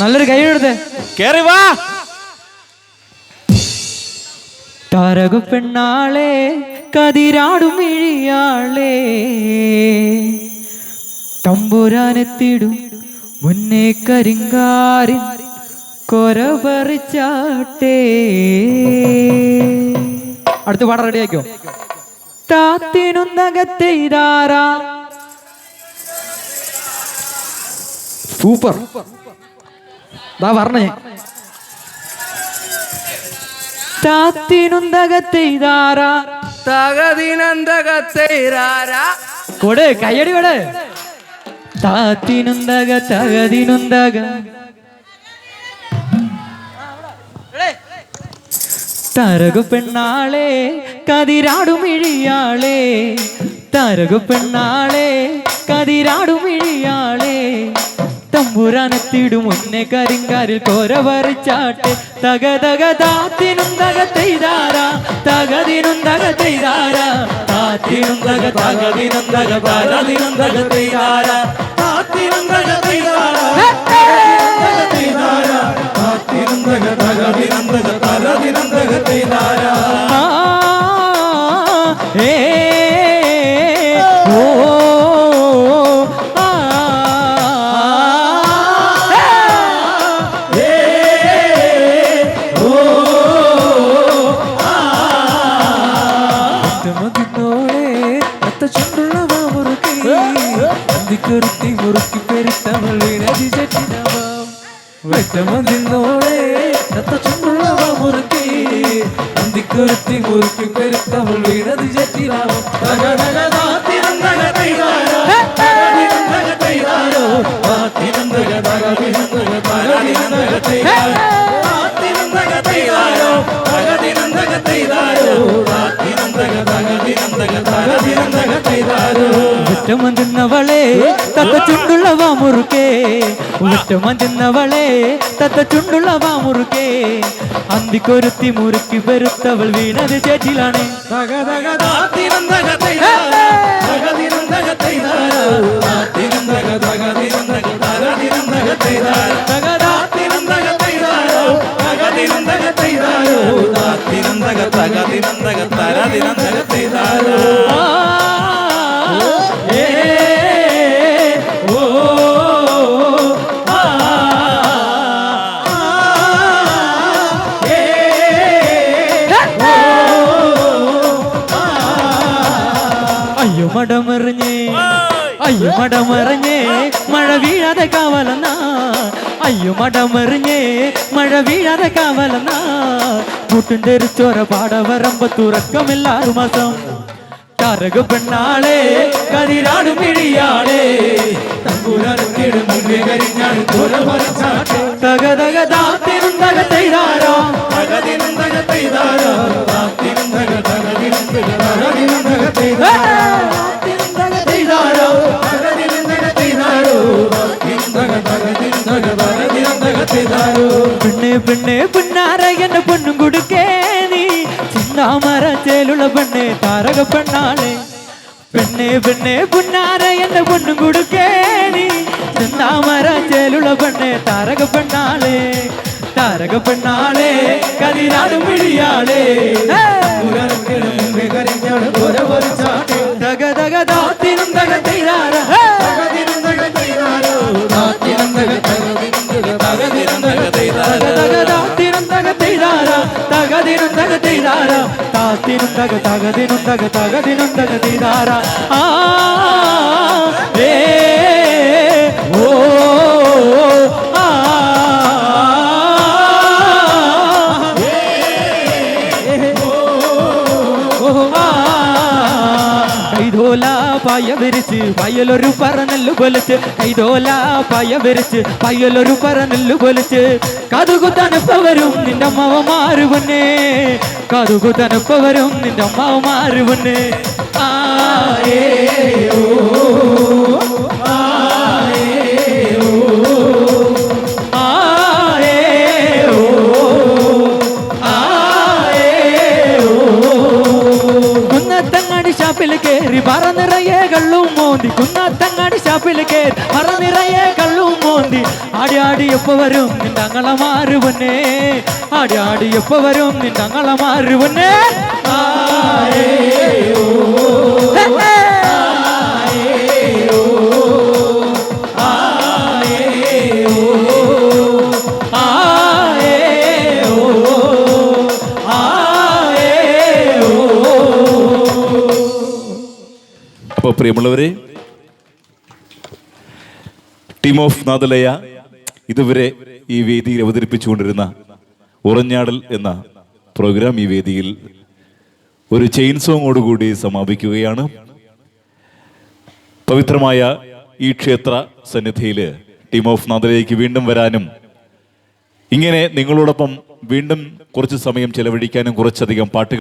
നല്ലൊരു കൈ എടുത്ത്. കേറി വാ. താരക പെണ്ണാളെ കതിരാടും ഇഴിയാളെ തമ്പുരാനെത്തിടും മുന്നേ കരിങ്കാരി കൊര പറിച്ചാട്ടേ അടുത്ത പാടം റെഡിയാക്കോ താത്തിനും ഇതാരാ സൂപ്പർ. ദാ പറഞ്ഞേ. താത്തിനൊന്തകത്തെ ഇതാരാ തകതിനന്തകത്തേരാര കൊട് കയ്യടി കൊട്. താത്തിനുന്തക തകതിനുന്തക. തരകു പെണ്ണാളെ കതിരാടും ഇഴിയാളെ തരകു പെണ്ണാളെ കതിരാടും ഇഴിയാളെ തമ്പുരാനെത്തിടും മുന്നേ കരിങ്കാരിൽ കോര പറിച്ചാട്ടെ തക തക താത്തിനും തക തെയ്താര തകതിനും തക തെയ്താര. താത്തിനും തക തകതിനും തക തകതിനും തക തെയ്താര. താത്തിനും തക തെയ്താര. മതിനോളെ അത്ത ചുണ്ടുള്ള മുറുക്കി അതിക്കൊരുത്തി മുറുക്കി പെരുത്തവൾ വീണതി ചട്ടിനവാം വെറ്റമതിന്നോളെ അത്ത ചുണ്ടുള്ള മുറുക്കി അതിക്കൊരുത്തി മുറുക്കി പെരുത്തവൾ വീണതി ചെറ്റിനാവും. വിറ്റമന്തിന്നവളെ തത്ത ചുണ്ടുള്ള വാമുറുക്കേ വിറ്റമന്തിന്നവളെ തത്ത ചുണ്ടുള്ള വാമുറുക്കേ അന്തിക്കൊരുത്തി മുറുക്കി പെരുത്തവൾ വീണത് ചേറ്റിലാണ് ആ, അയ്യോ മടമെറിഞ്ഞേ. അയ്യോ മടമെറിഞ്ഞേ. മഴ വീഴാതെ കാവലന്ന അയ്യോ മടമെറിഞ്ഞേ. മഴ വീഴാതെ കാവലന്ന കൂട്ടും തെറിച്ചോര പാടവരമ്പ തുറക്കമില്ലാറു മാസം. കരകു പെണ്ണാളെ കതിരാടും ഇഴിയാളെ തക തക താരക പെണ്ണാളെ പെണ്ണെ പെണ്ണെ പുന്നാര എന്നെ പെണ്ണും കൊടുക്കേ നീ ചിന്നാമര ചേലുള്ള പെണ്ണെ താരക പെണ്ണാളെ താരക പെണ്ണാളെ കതിരാടും പിടിയാളെ തക താത്തിനും തകതിനുണ്ടക തകതിനുണ്ടക തീതാര ആ കൈതോല പായ വിരിച്ച് പയ്യലൊരു പറനെല്ലു പൊലിച്ച്. കൈതോല പായ വിരിച്ച് പയ്യലൊരു പറനെല്ലു പൊലിച്ച്. നിന്റെ പൊന്നെ. കതുകുത്തനുപ്പവരും നിന്റെ അമ്മമാര് പൊന്നെ. ആ ഏ ഓ. ആ മോന്തി. കുന്നത്തങ്ങാടി ഷാപ്പിൽ കേറി പറ നിറയെ കള്ളും മോന്തി. ആടി ആടി എപ്പോ വരും നിന്റെ അങ്ങള മാറ് ആടി ആടി എപ്പോ വരും നിന്റെ അങ്ങള മാറ് പൊന്നേ പ്രിയമുള്ളവരെ ടീം ഓഫ് നാദലയ ഇതുവരെ ഈ വേദിയിൽ അവതരിപ്പിച്ചുകൊണ്ടിരുന്ന ഉറഞ്ഞാടൽ എന്ന പ്രോഗ്രാം ഈ വേദിയിൽ ഒരു ചെയിൻ സോങ്ങോടുകൂടി സമാപിക്കുകയാണ്. പവിത്രമായ ഈ ക്ഷേത്ര സന്നിധിയിൽ ടീം ഓഫ് നാദലയ്ക്ക് വീണ്ടും വരാനും ഇങ്ങനെ നിങ്ങളോടൊപ്പം വീണ്ടും കുറച്ച് സമയം ചെലവഴിക്കാനും കുറച്ചധികം പാട്ടുകൾ